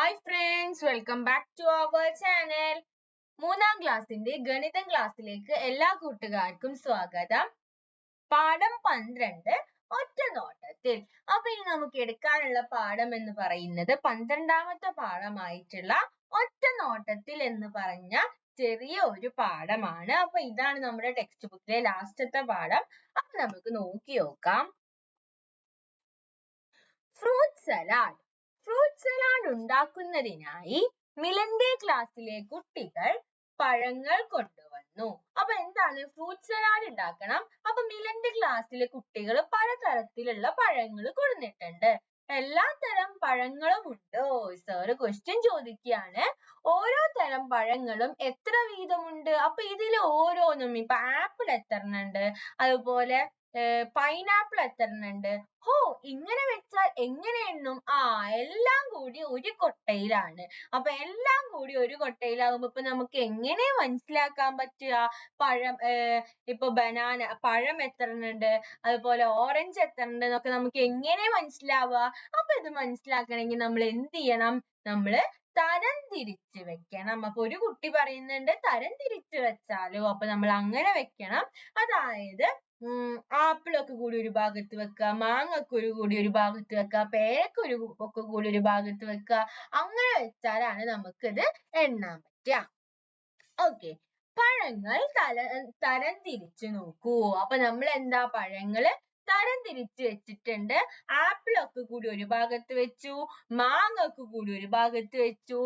Hi friends welcome back to our channel മൂന്നാം ക്ലാസ്സിന്റെ ഗണിതം ക്ലാസ്സിലേക്ക് എല്ലാ കൂട്ടുകാർക്കും സ്വാഗതം. പാഠം പന്ത്രണ്ട് ഒറ്റ നോട്ടത്തിൽ. അപ്പൊ ഇനി നമുക്ക് എടുക്കാനുള്ള പാഠം എന്ന് പറയുന്നത് പന്ത്രണ്ടാമത്തെ പാഠമായിട്ടുള്ള ഒറ്റ നോട്ടത്തിൽ എന്ന് പറഞ്ഞ ചെറിയ ഒരു പാഠമാണ്. അപ്പൊ ഇതാണ് നമ്മുടെ ടെക്സ്റ്റ് ബുക്കിലെ ലാസ്റ്റത്തെ പാഠം. അപ്പൊ നമുക്ക് നോക്കി നോക്കാം. ഫ്രൂട്ട് സലാഡ് ഫ്രൂട്ട് സലാഡ് ഉണ്ടാക്കുന്നതിനായി മിലന്റെ ക്ലാസ്സിലെ കുട്ടികൾ പഴങ്ങൾ കൊണ്ടുവന്നു. അപ്പൊ എന്താണ്? ഫ്രൂട്ട് സലാഡ് ഉണ്ടാക്കണം. അപ്പൊ മിലന്റെ ക്ലാസ്സിലെ കുട്ടികൾ പലതരത്തിലുള്ള പഴങ്ങൾ കൊടുത്തിട്ടുണ്ട് എല്ലാ തരം പഴങ്ങളും ഉണ്ടോ? സാറ് ക്വസ്റ്റ്യൻ ചോദിക്കുകയാണ്. ഓരോ തരം പഴങ്ങളും എത്ര വീതമുണ്ട്? അപ്പൊ ഇതിൽ ഓരോന്നും ഇപ്പൊ ആപ്പിൾ എത്ര ഉണ്ട്? അതുപോലെ പൈനാപ്പിൾ എത്ര ഉണ്ട്? ഹോ ഇങ്ങനെ വെച്ചാൽ എങ്ങനെ എണ്ണും? ആ എല്ലാം കൂടി ഒരു കൊട്ടയിലാണ്. അപ്പൊ എല്ലാം കൂടി ഒരു കൊട്ടയിലാകുമ്പോ ഇപ്പൊ നമുക്ക് എങ്ങനെ മനസ്സിലാക്കാൻ പറ്റുക? പഴം ഏർ ഇപ്പൊ ബനാന പഴം എത്ര ഉണ്ട്? അതുപോലെ ഓറഞ്ച് എത്ര ഉണ്ട് എന്നൊക്കെ നമുക്ക് എങ്ങനെ മനസ്സിലാവുക? അപ്പൊ ഇത് മനസ്സിലാക്കണമെങ്കിൽ നമ്മൾ എന്ത് ചെയ്യണം? നമ്മൾ തരം തിരിച്ച് വെക്കണം. അപ്പൊ ഒരു കുട്ടി പറയുന്നുണ്ട് തരം തിരിച്ച് വെച്ചാലോ അപ്പൊ നമ്മൾ അങ്ങനെ വെക്കണം. അതായത് ഉം ആപ്പിളൊക്കെ കൂടി ഒരു ഭാഗത്ത് വെക്കുക മാങ്ങ ഒരു കൂടി ഒരു ഭാഗത്ത് വെക്കുക പേരക്ക ഒരു ഒക്കെ കൂടി ഒരു ഭാഗത്ത് വെക്കുക അങ്ങനെ വെച്ചാലാണ് നമുക്കിത് എണ്ണാൻ പറ്റുക ഓക്കെ പഴങ്ങൾ തല തരം തിരിച്ചു നോക്കൂ. അപ്പൊ നമ്മൾ എന്താ പഴങ്ങൾ? തരം തിരിച്ച് വെച്ചിട്ടുണ്ട്. ആപ്പിൾ ഒക്കെ കൂടി ഒരു ഭാഗത്ത് വെച്ചു. മാങ്ങ ഒക്കെ കൂടി ഒരു ഭാഗത്ത് വെച്ചു.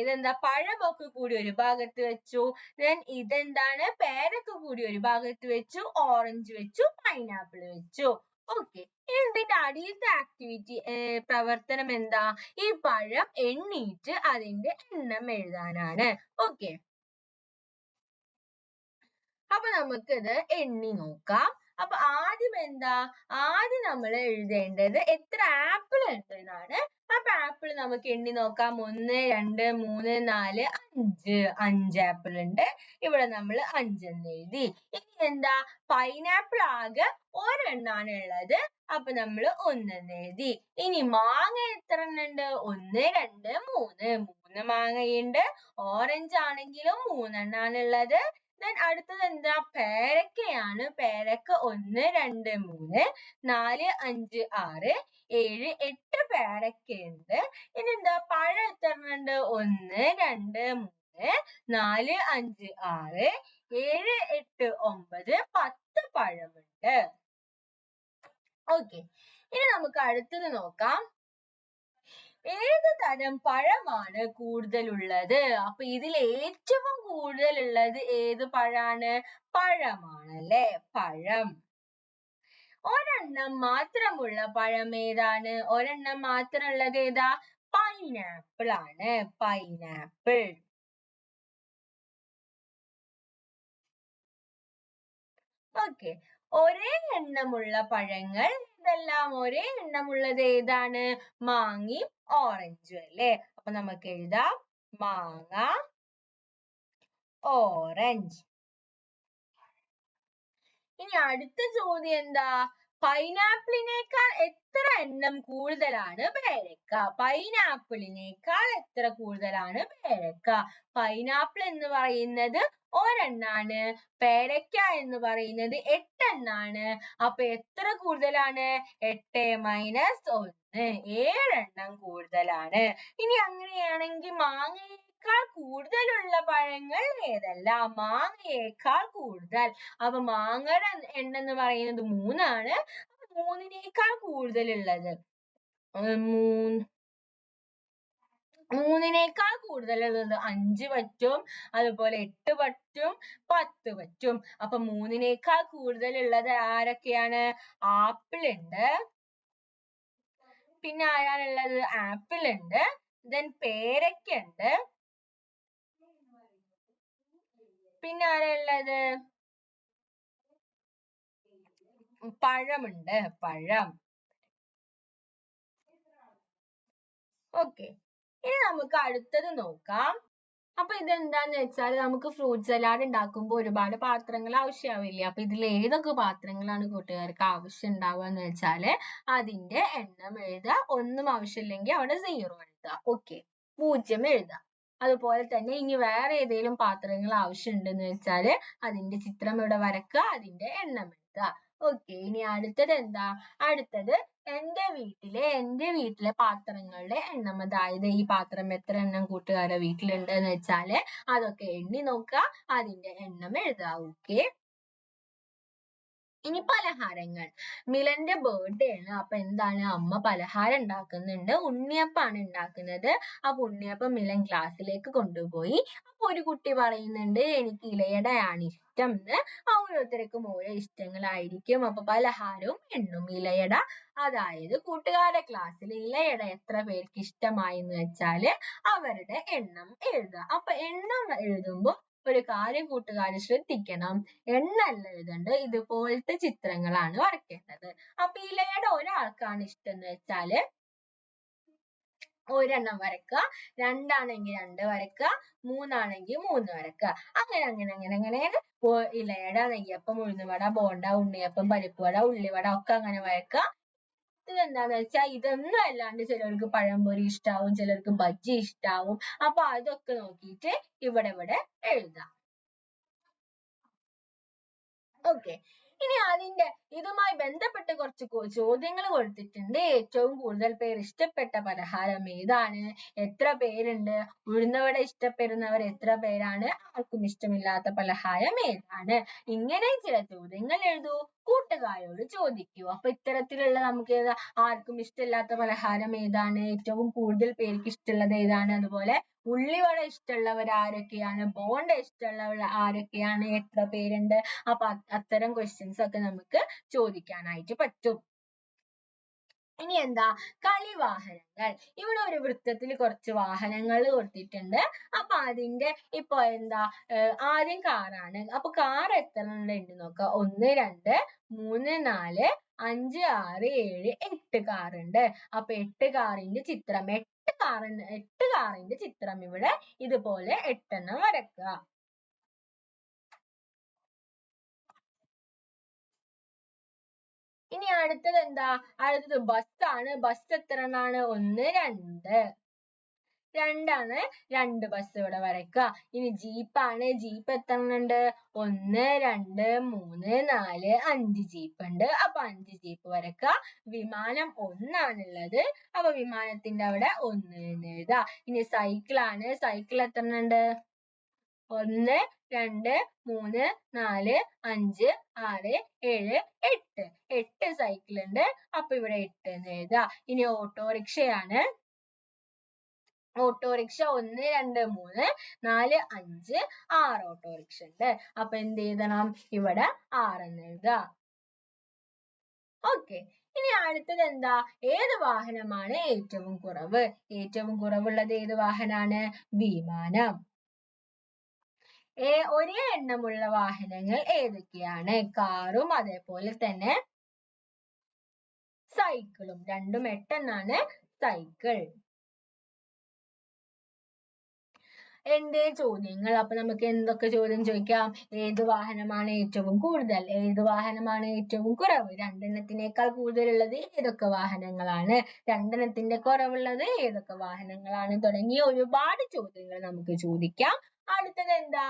ഇതെന്താ പഴമൊക്കെ കൂടി ഒരു ഭാഗത്ത് വെച്ചു. Then ഇതെന്താണ് പേരക്ക കൂടി ഒരു ഭാഗത്ത് വെച്ചു. ഓറഞ്ച് വെച്ചു. പൈനാപ്പിൾ വെച്ചു. ഓക്കെ ഇതിന്റെ അടിയിലത്തെ ആക്ടിവിറ്റി പ്രവർത്തനം എന്താ? ഈ പഴം എണ്ണീറ്റ് അതിന്റെ എണ്ണം എഴുതാനാണ്. ഓക്കെ അപ്പൊ നമുക്കിത് എണ്ണി നോക്കാം. അപ്പൊ ആദ്യം എന്താ? ആദ്യം നമ്മൾ എഴുതേണ്ടത് എത്ര ആപ്പിൾ ഉണ്ട് എന്നാണ്. അപ്പൊ ആപ്പിൾ നമുക്ക് എണ്ണി നോക്കാം. ഒന്ന് രണ്ട് മൂന്ന് നാല് അഞ്ച്. അഞ്ച് ആപ്പിൾ ഉണ്ട്. ഇവിടെ നമ്മൾ അഞ്ചെന്ന് എഴുതി. ഇനി എന്താ? പൈനാപ്പിൾ ആകെ ഒരെണ്ണാണ് ഉള്ളത്. അപ്പൊ നമ്മൾ ഒന്നെന്ന് എഴുതി. ഇനി മാങ്ങ എത്ര ഉണ്ട്? ഒന്ന് രണ്ട് മൂന്ന്. മൂന്ന് മാങ്ങയുണ്ട്. ഓറഞ്ച് ആണെങ്കിലും മൂന്നെണ്ണാണ് ഉള്ളത്. Then അടുത്തത് എന്താ? പേരക്കയാണ്. പേരക്ക ഒന്ന് രണ്ട് മൂന്ന് നാല് അഞ്ച് ആറ് ഏഴ് എട്ട് പേരക്കയുണ്ട്. ഇനി എന്താ പഴം എത്ര ഉണ്ട് ഒന്ന് രണ്ട് മൂന്ന് നാല് അഞ്ച് ആറ് ഏഴ് എട്ട് ഒമ്പത് പത്ത് പഴമുണ്ട്. ഓക്കെ ഇനി നമുക്ക് അടുത്തത് നോക്കാം. ഏത് തരം പഴമാണ് കൂടുതലുള്ളത്? അപ്പൊ ഇതിൽ ഏറ്റവും കൂടുതൽ ഉള്ളത് ഏത് പഴാണ്? പഴമാണ് അല്ലെ പഴം. ഒരെണ്ണം മാത്രമുള്ള പഴം ഏതാണ്? ഒരെണ്ണം മാത്രമുള്ളത് ഏതാ? പൈനാപ്പിൾ ആണ്. പൈനാപ്പിൾ ഓക്കെ ഒരേ എണ്ണമുള്ള പഴങ്ങൾ ഇതെല്ലാം ഒരേ എണ്ണമുള്ളത് ഏതാണ്? മാങ്ങയും ഓറഞ്ചും അല്ലേ? അപ്പൊ നമുക്ക് എഴുതാം. മാങ്ങ ഓറഞ്ച് ഇനി അടുത്ത ചോദ്യം എന്താ? പൈനാപ്പിളിനേക്കാൾ എത്ര എണ്ണം കൂടുതലാണ് പേരക്ക? പൈനാപ്പിളിനേക്കാൾ എത്ര കൂടുതലാണ് പേരക്ക? പൈനാപ്പിൾ എന്ന് പറയുന്നത് ഒരെണ്ണാണ്. പേരക്ക എന്ന് പറയുന്നത് എട്ടെണ്ണാണ്. അപ്പൊ എത്ര കൂടുതലാണ്? എട്ട് മൈനസ് ഒന്ന്. ഏഴെണ്ണം കൂടുതലാണ്. ഇനി അങ്ങനെയാണെങ്കിൽ മാങ്ങയേക്കാൾ കൂടുതലുള്ള പഴങ്ങൾ ഏതെല്ലാം? മാങ്ങയേക്കാൾ കൂടുതൽ. അപ്പൊ മാങ്ങയുടെ എണ്ണം എന്ന് പറയുന്നത് മൂന്നാണ്. മൂന്നിനേക്കാൾ കൂടുതലുള്ളത്. മൂന്ന് മൂന്നിനേക്കാൾ കൂടുതലുള്ളത് അഞ്ച് പറ്റും. അതുപോലെ എട്ട് പറ്റും. പത്ത് പറ്റും. അപ്പൊ മൂന്നിനേക്കാൾ കൂടുതലുള്ളത് ആരൊക്കെയാണ്? ആപ്പിൾ ഉണ്ട് പിന്നെ ആരാണുള്ളത്? ആപ്പിൾ ഉണ്ട് ദെൻ പേരക്ക ഉണ്ട് പിന്നെ ആരാ ഉള്ളത് പഴമുണ്ട്. പഴം. ഓക്കെ. ഇനി നമുക്ക് അടുത്തത് നോക്കാം. അപ്പൊ ഇതെന്താന്ന് വെച്ചാൽ നമുക്ക് ഫ്രൂട്ട് സലാഡ് ഉണ്ടാക്കുമ്പോൾ ഒരുപാട് പാത്രങ്ങൾ ആവശ്യമാവില്ലേ അപ്പൊ ഇതിൽ ഏതൊക്കെ പാത്രങ്ങളാണ് കൂട്ടുകാർക്ക് ആവശ്യം ഉണ്ടാവുക എന്ന് വെച്ചാൽ അതിന്റെ എണ്ണം എഴുതുക. ഒന്നും ആവശ്യമില്ലെങ്കിൽ അവിടെ സീറോ എഴുതുക. എഴുതാം ഓക്കെ. പൂജ്യം എഴുതാം അതുപോലെ തന്നെ ഇനി വേറെ ഏതെങ്കിലും പാത്രങ്ങൾ ആവശ്യമുണ്ടെന്ന് വെച്ചാൽ അതിന്റെ ചിത്രം ഇവിടെ വരക്കുക അതിന്റെ എണ്ണം എഴുതുക. ഓക്കെ ഇനി അടുത്തത് എന്താ? അടുത്തത് എന്റെ വീട്ടിലെ എന്റെ വീട്ടിലെ പാത്രങ്ങളുടെ എണ്ണം. അതായത് ഈ പാത്രം എത്ര എണ്ണം കൂട്ടുകാരുടെ വീട്ടിലുണ്ട് എന്ന് വെച്ചാൽ അതൊക്കെ എണ്ണി നോക്കുക അതിന്റെ എണ്ണം എഴുതുക. ഓക്കെ ഇനി പലഹാരങ്ങൾ. മിലന്റെ ബർത്ത്ഡേ ആണ്. അപ്പൊ എന്താണ്? അമ്മ പലഹാരം ഉണ്ടാക്കുന്നുണ്ട്. ഉണ്ണിയപ്പാണ് ഉണ്ടാക്കുന്നത്. അപ്പൊ ഉണ്ണിയപ്പം മിലൻ ക്ലാസ്സിലേക്ക് കൊണ്ടുപോയി. അപ്പൊ ഒരു കുട്ടി പറയുന്നുണ്ട് എനിക്ക് ഇലയടയാണ് ഇഷ്ടം എന്ന് ഓരോരുത്തർക്കും ഓരോ ഇഷ്ടങ്ങളായിരിക്കും. അപ്പൊ പലഹാരവും എണ്ണും ഇലയട. അതായത് കൂട്ടുകാരുടെ ക്ലാസ്സിൽ ഇലയട എത്ര പേർക്ക് ഇഷ്ടമായി എന്ന് വെച്ചാൽ അവരുടെ എണ്ണം എഴുതുക. അപ്പൊ എണ്ണം എഴുതുമ്പോൾ ഒരു കാര്യം കൂട്ടുകാർ ശ്രദ്ധിക്കണം. എണ്ണല്ല എഴുതേണ്ടത് ഇതുപോലത്തെ ചിത്രങ്ങളാണ് വരയ്ക്കേണ്ടത്. അപ്പൊ ഇലയുടെ ഒരാൾക്കാണ് ഇഷ്ടം എന്ന് വെച്ചാൽ ഒരെണ്ണം വരക്കുക രണ്ടാണെങ്കിൽ രണ്ട് വരക്കുക മൂന്നാണെങ്കിൽ മൂന്ന് വരക്കുക അങ്ങനെ അങ്ങനെ അങ്ങനെ അങ്ങനെ. ഇലയുടെ നെയ്യപ്പം ഉഴുന്നുവട ബോണ്ട ഉണ്ണിയപ്പം പരിപ്പുവട ഉള്ളിവട ഒക്കെ അങ്ങനെ വരക്കുക ഇത് എന്താന്ന് വെച്ചാൽ ഇതൊന്നും അല്ലാണ്ട് ചിലർക്ക് പഴംപൊരി ഇഷ്ടാവും ചിലർക്ക് ബജ്ജി ഇഷ്ടാവും. അപ്പൊ അതൊക്കെ നോക്കിയിട്ട് ഇവിടെ ഇവിടെ എഴുതാം. ഓക്കെ ഇനി അതിന്റെ ഇതുമായി ബന്ധപ്പെട്ട് കുറച്ച് ചോദ്യങ്ങൾ കൊടുത്തിട്ടുണ്ട്. ഏറ്റവും കൂടുതൽ പേർ ഇഷ്ടപ്പെട്ട പലഹാരം ഏതാണ്? എത്ര പേരുണ്ട്? ഉഴുന്നവട ഇഷ്ടപ്പെടുന്നവർ എത്ര പേരാണ്? ആർക്കും ഇഷ്ടമില്ലാത്ത പലഹാരം ഏതാണ്? ഇങ്ങനെ ചില ചോദ്യങ്ങൾ എഴുതൂ. കൂട്ടുകാരോട് ചോദിക്കൂ. അപ്പൊ ഇത്തരത്തിലുള്ള നമുക്ക് ആർക്കും ഇഷ്ടമില്ലാത്ത പലഹാരം ഏതാണ്? ഏറ്റവും കൂടുതൽ പേർക്ക് ഇഷ്ടമുള്ളത് ഏതാണ്? അതുപോലെ ഉള്ളിവട ഇഷ്ടമുള്ളവർ ആരൊക്കെയാണ്? ബോണ്ട ഇഷ്ടമുള്ളവർ ആരൊക്കെയാണ്? എത്ര പേരുണ്ട്? അപ്പൊ അത്തരം ക്വസ്റ്റ്യൻസ് ഒക്കെ നമുക്ക് ചോദിക്കാനായിട്ട് പറ്റും. ഇനി എന്താ? കളി വാഹനങ്ങൾ ഇവിടെ ഒരു വൃത്തത്തിൽ കുറച്ച് വാഹനങ്ങൾ കൊടുത്തിട്ടുണ്ട്. അപ്പൊ അതിന്റെ ഇപ്പൊ എന്താ? ആദ്യം കാറാണ് അപ്പൊ കാർ എത്ര ഉണ്ട് നോക്കാം. ഒന്ന് രണ്ട് മൂന്ന് നാല് അഞ്ച് ആറ് ഏഴ് എട്ട് കാർ ഉണ്ട്. അപ്പൊ എട്ട് കാറിന്റെ ചിത്രം എട്ട് കാറിന് എട്ട് കാറിന്റെ ചിത്രം ഇവിടെ ഇതുപോലെ എട്ടെണ്ണം വരക്കുക ഇനി അടുത്തത് എന്താ? അടുത്തത് ആണ്. ബസ് എത്ര എണ്ണാണ് ഒന്ന് രണ്ട്. രണ്ടാണ്. രണ്ട് ബസ് ഇവിടെ വരയ്ക്കുക. ഇനി ജീപ്പാണ് ജീപ്പ് എത്രണ്ട് ഒന്ന് രണ്ട് മൂന്ന് നാല് അഞ്ച് ജീപ്പ് ഉണ്ട്. അപ്പൊ അഞ്ച് ജീപ്പ് വരയ്ക്കുക. വിമാനം ഒന്നാണുള്ളത്. അപ്പൊ വിമാനത്തിന്റെ അവിടെ ഒന്ന് എന്ന് എഴുതാ ഇനി സൈക്കിളാണ് സൈക്കിൾ എത്രണ്ട് ഒന്ന് രണ്ട് മൂന്ന് നാല് അഞ്ച് ആറ് ഏഴ് എട്ട്. എട്ട് സൈക്കിൾ ഉണ്ട്. അപ്പൊ ഇവിടെ എട്ട് എന്ന് എഴുതാ ഇനി ഓട്ടോറിക്ഷയാണ് ഓട്ടോറിക്ഷ ഒന്ന് രണ്ട് മൂന്ന് നാല് അഞ്ച് ആറ് ഓട്ടോറിക്ഷ ഉണ്ട്. അപ്പൊ എന്ത് എഴുതണം? ഇവിടെ ആറ് എന്ന് എഴുതുക. ഓക്കെ ഇനി അടുത്തത് എന്താ? ഏത് വാഹനമാണ് ഏറ്റവും കുറവ്? ഏറ്റവും കുറവുള്ളത് ഏത് വാഹനാണ്? വിമാനം. ഏ ഒരേ എണ്ണമുള്ള വാഹനങ്ങൾ ഏതൊക്കെയാണ്? കാറും അതേപോലെ തന്നെ സൈക്കിളും. രണ്ടും എട്ടെണ്ണാണ് സൈക്കിൾ. എന്തേ ചോദ്യങ്ങൾ? അപ്പൊ നമുക്ക് എന്തൊക്കെ ചോദ്യം ചോദിക്കാം? ഏത് വാഹനമാണ് ഏറ്റവും കൂടുതൽ? ഏത് വാഹനമാണ് ഏറ്റവും കുറവ്? രണ്ടെണ്ണത്തിനേക്കാൾ കൂടുതലുള്ളത് ഏതൊക്കെ വാഹനങ്ങളാണ്? രണ്ടെണ്ണത്തിന്റെ കുറവുള്ളത് ഏതൊക്കെ വാഹനങ്ങളാണ്? തുടങ്ങിയ ഒരുപാട് ചോദ്യങ്ങൾ നമുക്ക് ചോദിക്കാം. അടുത്തത് എന്താ?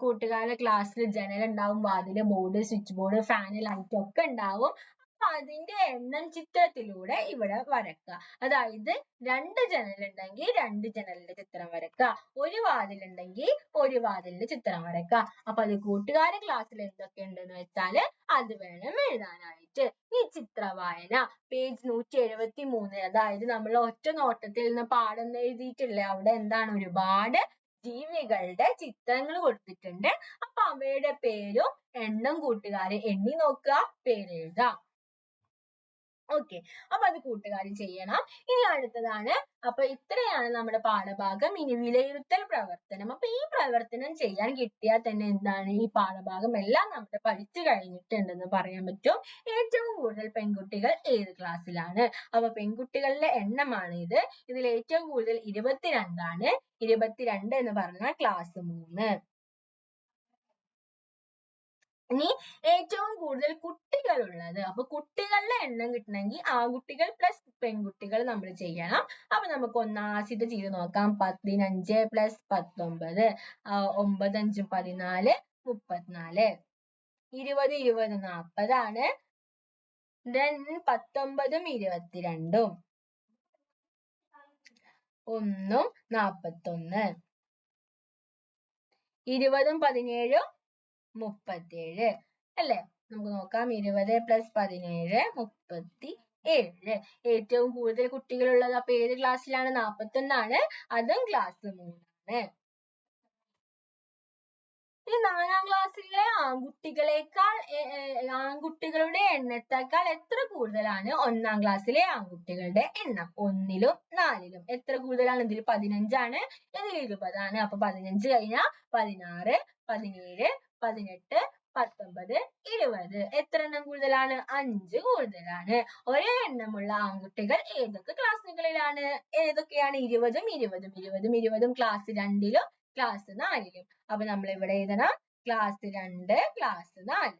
കൂട്ടുകാരുടെ ക്ലാസ്സിൽ ജനൽ ഉണ്ടാവും വാതിൽ board switch board fan light ഒക്കെ ഉണ്ടാവും. അതിന്റെ എണ്ണം ചിത്രത്തിലൂടെ ഇവിടെ വരക്കുക അതായത് രണ്ട് ജനൽ ഉണ്ടെങ്കിൽ രണ്ട് ജനലിന്റെ ചിത്രം വരക്കുക ഒരു വാതിലുണ്ടെങ്കിൽ ഒരു വാതിലിന്റെ ചിത്രം വരക്കുക അപ്പൊ അത് കൂട്ടുകാരുടെ ക്ലാസ്സിൽ എന്തൊക്കെ ഉണ്ടെന്ന് വെച്ചാൽ അത് വേണം എഴുതാനായിട്ട്. ഈ ചിത്രവായന പേജ് നൂറ്റി എഴുപത്തി മൂന്ന് അതായത് നമ്മൾ ഒറ്റ നോട്ടത്തിൽ നിന്ന് പാഠം എഴുതിയിട്ടില്ല അവിടെ എന്താണ് ഒരുപാട് ജീവികളുടെ ചിത്രങ്ങൾ കൊടുത്തിട്ടുണ്ട്. അപ്പൊ അവയുടെ പേരും എണ്ണം കൂട്ടുകാരെ എണ്ണി നോക്കുക പേരെഴുതാം. ഓക്കെ അപ്പൊ അത് കൂട്ടുകാർ ചെയ്യണം. ഇനി അടുത്തതാണ്. അപ്പൊ ഇത്രയാണ് നമ്മുടെ പാഠഭാഗം. ഇനി വിലയിരുത്തൽ പ്രവർത്തനം. അപ്പൊ ഈ പ്രവർത്തനം ചെയ്യാൻ കിട്ടിയാൽ തന്നെ എന്താണ്? ഈ പാഠഭാഗം എല്ലാം നമ്മുടെ പഠിച്ചു കഴിഞ്ഞിട്ടുണ്ടെന്ന് പറയാൻ പറ്റും. ഏറ്റവും കൂടുതൽ പെൺകുട്ടികൾ ഏത് ക്ലാസ്സിലാണ്? അപ്പൊ പെൺകുട്ടികളുടെ എണ്ണമാണ് ഇത്. ഇതിൽ ഏറ്റവും കൂടുതൽ ഇരുപത്തിരണ്ടാണ്. ഇരുപത്തിരണ്ട് എന്ന് പറഞ്ഞാൽ ക്ലാസ് മൂന്ന്. ഇനി ഏറ്റവും കൂടുതൽ കുട്ടികൾ ഉള്ളത് അപ്പൊ കുട്ടികളുടെ എണ്ണം കിട്ടണമെങ്കിൽ ആൺകുട്ടികൾ പ്ലസ് പെൺകുട്ടികൾ നമ്മൾ ചെയ്യണം. അപ്പൊ നമുക്ക് ഒന്നാസിത്തെ ചെയ്ത് നോക്കാം. പതിനഞ്ച് പ്ലസ് പത്തൊമ്പത്. ഒമ്പത് അഞ്ചും പതിനാല് മുപ്പത്തിനാല്. ഇരുപത് ഇരുപത് നാപ്പതാണ് then പത്തൊമ്പതും ഇരുപത്തിരണ്ടും. ഒന്നും നാപ്പത്തൊന്ന്. ഇരുപതും പതിനേഴും മുപ്പത്തിയേഴ്. അല്ലേ? നമുക്ക് നോക്കാം. ഇരുപത് പ്ലസ് പതിനേഴ് മുപ്പത്തി ഏഴ് ഏറ്റവും കൂടുതൽ കുട്ടികളുള്ളത് അപ്പൊ ഏത് ക്ലാസ്സിലാണ് നാപ്പത്തൊന്നാണ്. അതും ക്ലാസ് മൂന്നാണ്. ഈ നാലാം ക്ലാസ്സിലെ ആൺകുട്ടികളെക്കാൾ ആൺകുട്ടികളുടെ എണ്ണത്തെക്കാൾ എത്ര കൂടുതലാണ്? ഒന്നാം ക്ലാസ്സിലെ ആൺകുട്ടികളുടെ എണ്ണം. ഒന്നിലും നാലിലും. എത്ര കൂടുതലാണ്? ഇതിൽ പതിനഞ്ചാണ്. ഇതിൽ ഇരുപതാണ്. അപ്പൊ പതിനഞ്ച് കഴിഞ്ഞാൽ പതിനാറ് പതിനേഴ് പതിനെട്ട് പത്തൊമ്പത് ഇരുപത്. എത്ര എണ്ണം കൂടുതലാണ്? അഞ്ച് കൂടുതലാണ്. ഒരേ എണ്ണമുള്ള ആൺകുട്ടികൾ ഏതൊക്കെ ക്ലാസ്സുകളിലാണ് ഏതൊക്കെയാണ് ഇരുപതും ഇരുപതും ഇരുപതും ഇരുപതും ക്ലാസ് രണ്ടിലും ക്ലാസ് നാലിലും? അപ്പൊ നമ്മൾ ഇവിടെ എഴുതണം. ക്ലാസ് രണ്ട് ക്ലാസ് നാല്.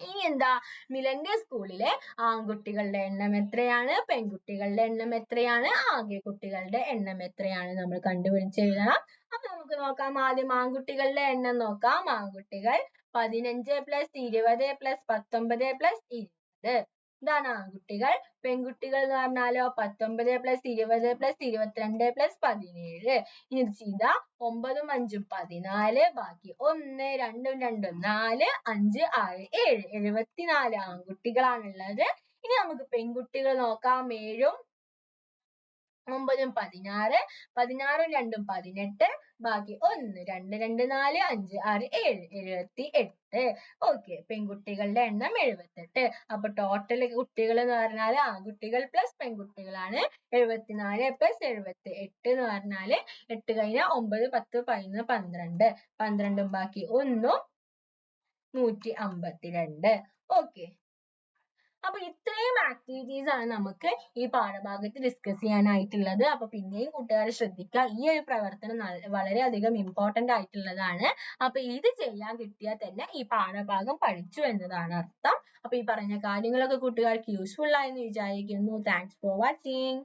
ഇനി എന്താ? മിലന്റെ സ്കൂളിലെ ആൺകുട്ടികളുടെ എണ്ണം എത്രയാണ്? പെൺകുട്ടികളുടെ എണ്ണം എത്രയാണ്? ആകെ കുട്ടികളുടെ എണ്ണം എത്രയാണ്? നമ്മൾ കണ്ടുപിടിച്ച് എഴുതണം. അപ്പൊ നമുക്ക് നോക്കാം. ആദ്യം ആൺകുട്ടികളുടെ എണ്ണം നോക്കാം. ആൺകുട്ടികൾ പതിനഞ്ച് പ്ലസ് ഇരുപത് പ്ലസ് പത്തൊമ്പത് പ്ലസ് ഇരുപത്. ഇതാണ് ആൺകുട്ടികൾ. പെൺകുട്ടികൾ എന്ന് പറഞ്ഞാലോ പത്തൊമ്പത് പ്ലസ് ഇരുപത് പ്ലസ് ഇരുപത്തിരണ്ട് പ്ലസ് പതിനേഴ്. ഇനി ചെയ്താ ഒമ്പതും അഞ്ചും പതിനാല് ബാക്കി ഒന്ന് രണ്ടും രണ്ടും നാല് അഞ്ച് ആറ് ഏഴ്. എഴുപത്തിനാല് ആൺകുട്ടികളാണുള്ളത്. ഇനി നമുക്ക് പെൺകുട്ടികൾ നോക്കാം. ഏഴും ഒമ്പതും പതിനാറ് പതിനാറും രണ്ടും പതിനെട്ട് ബാക്കി ഒന്ന് രണ്ട് രണ്ട് നാല് അഞ്ച് ആറ് ഏഴ് എഴുപത്തി എട്ട് ഓക്കെ പെൺകുട്ടികളുടെ എണ്ണം എഴുപത്തെട്ട്. അപ്പൊ ടോട്ടൽ കുട്ടികൾ എന്ന് പറഞ്ഞാൽ ആൺകുട്ടികൾ പ്ലസ് പെൺകുട്ടികളാണ് എഴുപത്തിനാല് പ്ലസ് എഴുപത്തി എട്ട് എന്ന് പറഞ്ഞാൽ എട്ട് കഴിഞ്ഞാൽ ഒമ്പത് പത്ത് പതിനൊന്ന് പന്ത്രണ്ട്. പന്ത്രണ്ടും ബാക്കി ഒന്നും നൂറ്റി അമ്പത്തിരണ്ട്. ഓക്കെ അപ്പൊ ഇത്രയും ആക്ടിവിറ്റീസ് ആണ് നമുക്ക് ഈ പാഠഭാഗത്ത് ഡിസ്കസ് ചെയ്യാനായിട്ടുള്ളത്. അപ്പൊ പിന്നെയും കൂട്ടുകാരെ ശ്രദ്ധിക്കുക. ഈ ഒരു പ്രവർത്തനം വളരെ വളരെയധികം ഇമ്പോർട്ടന്റ് ആയിട്ടുള്ളതാണ്. അപ്പൊ ഇത് ചെയ്യാൻ കിട്ടിയാൽ തന്നെ ഈ പാഠഭാഗം പഠിച്ചു എന്നതാണ് അർത്ഥം. അപ്പൊ ഈ പറഞ്ഞ കാര്യങ്ങളൊക്കെ കൂട്ടുകാർക്ക് യൂസ്ഫുൾ ആയെന്ന് വിചാരിക്കുന്നു. Thanks for watching